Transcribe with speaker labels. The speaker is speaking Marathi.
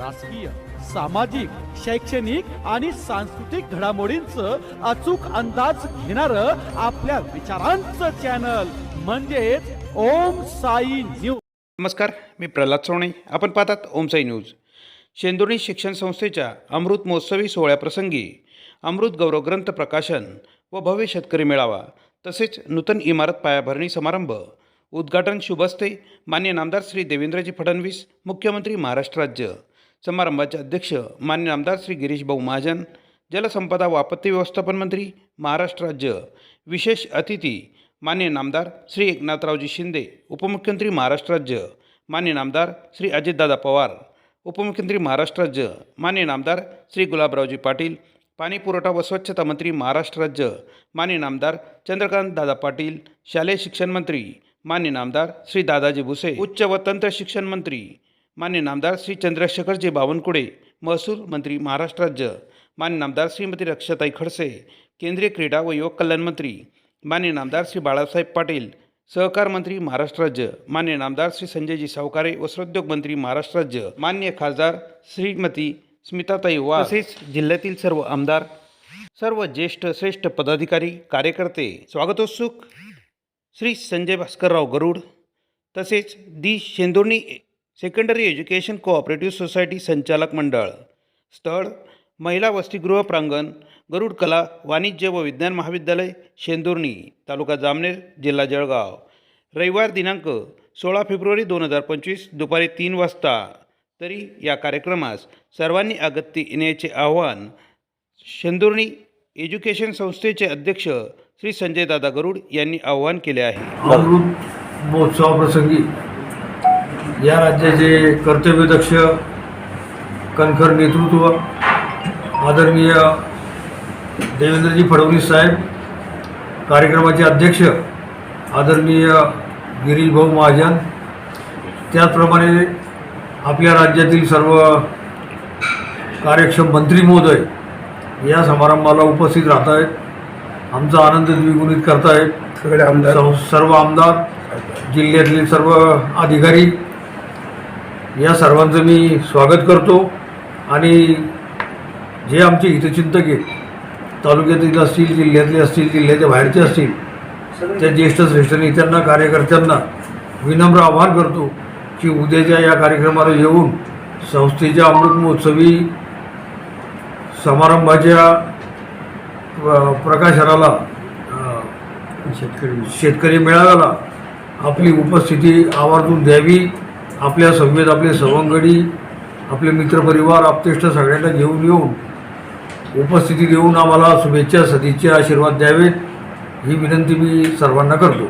Speaker 1: राजकीय सामाजिक शैक्षणिक आणि सांस्कृतिक घडामोडींचं अचूक अंदाज घेणार आपल्या विचारांचं चॅनल म्हणजेच ओम साई न्यूज.
Speaker 2: नमस्कार मी प्रल्हाद सोणे आपण पाहतात ओम साई न्यूज. शेंदुर्णी शिक्षण संस्थेच्या अमृत महोत्सवी सोहळ्याप्रसंगी अमृत गौरव ग्रंथ प्रकाशन व भव्य शेतकरी मेळावा तसेच नूतन इमारत पायाभरणी समारंभ उद्घाटन शुभस्ते मान्य नामदार श्री देवेंद्रजी फडणवीस मुख्यमंत्री महाराष्ट्र राज्य. समारंभाचे अध्यक्ष मान्य नामदार श्री गिरीश भाऊ महाजन जलसंपदा व आपत्ती व्यवस्थापन मंत्री महाराष्ट्र राज्य विशेष अतिथी मान्य नामदार श्री एकनाथरावजी शिंदे उपमुख्यमंत्री महाराष्ट्र राज्य मान्य नामदार श्री अजितदादा पवार उपमुख्यमंत्री महाराष्ट्र राज्य मान्य नामदार श्री गुलाबरावजी पाटील पाणी पुरवठा व स्वच्छता मंत्री महाराष्ट्र राज्य मान्य नामदार चंद्रकांत दादा पाटील शालेय शिक्षण मंत्री मान्य नामदार श्री दादाजी भुसे उच्च व तंत्र शिक्षण मंत्री मान्य नामदार श्री चंद्रशेखरजी बावनकुळे महसूल मंत्री महाराष्ट्र राज्य मान्य नामदार श्रीमती रक्षाताई खडसे केंद्रीय क्रीडा व युवक कल्याण मंत्री मान्य नामदार श्री बाळासाहेब पाटील सहकार मंत्री महाराष्ट्र राज्य मान्य नामदार श्री संजयजी सावकारे वस्त्रोद्योग मंत्री महाराष्ट्र राज्य मान्य खासदार श्रीमती स्मिताताई वा तसेच जिल्ह्यातील सर्व आमदार सर्व ज्येष्ठ श्रेष्ठ पदाधिकारी कार्यकर्ते स्वागतोत्सुक श्री संजय भास्करराव गरुड तसेच the Shendurni secondary education cooperative society संचालक मंडळ स्थळ महिला वसतिगृह प्रांगण गरुड कला वाणिज्य व विज्ञान महाविद्यालय शेंदुर्णी तालुका जामनेर जिल्हा जळगाव रविवार दिनांक सोळा फेब्रुवारी दोन हजार पंचवीस दुपारी तीन वाजता तरी या कार्यक्रमास सर्वांनी अगत्य येण्याचे आवाहन शेंदुर्णी एज्युकेशन संस्थेचे अध्यक्ष श्री संजय दादा गरुड यांनी आवाहन केले आहे
Speaker 3: महोत्सवाप्रसंगी या राज्याचे कर्तव्यदक्ष कणखर नेतृत्व आदरणीय देवेंद्रजी फडणवीस साहेब कार्यक्रमाचे अध्यक्ष आदरणीय गिरीश भाऊ महाजन त्याचप्रमाणे आपल्या राज्यातील सर्व कार्यक्षम मंत्री महोदय या समारंभाला उपस्थित राहत आहेत आमचा आनंद द्विगुणित करतायत. सगळे आमदार. सर्व आमदार जिल्ह्यातले सर्व अधिकारी या सर्वांचं मी स्वागत करतो. आणि जे आमचे हितचिंतक आहेत तालुक्यातील असतील जिल्ह्यातले असतील जिल्ह्याच्या बाहेरचे असतील त्या ज्येष्ठ श्रेष्ठ नेत्यांना कार्यकर्त्यांना विनम्र आवाहन करतो की उद्याच्या या कार्यक्रमाला येऊन संस्थेच्या अमृत महोत्सवी समारंभाच्या प्र- प्रकाशनाला शेतकरी शेतकरी मेळाव्याला आपली उपस्थिती आवर्जून द्यावी. आपल्या सभेत आपले सवंगडी आपले मित्रपरिवार आपतेष्ट सगळ्यांना घेऊन येऊन उपस्थिती देऊन आम्हाला शुभेच्छा सदिच्छा आशीर्वाद द्यावेत. ही विनंती मी सर्वांना करतो.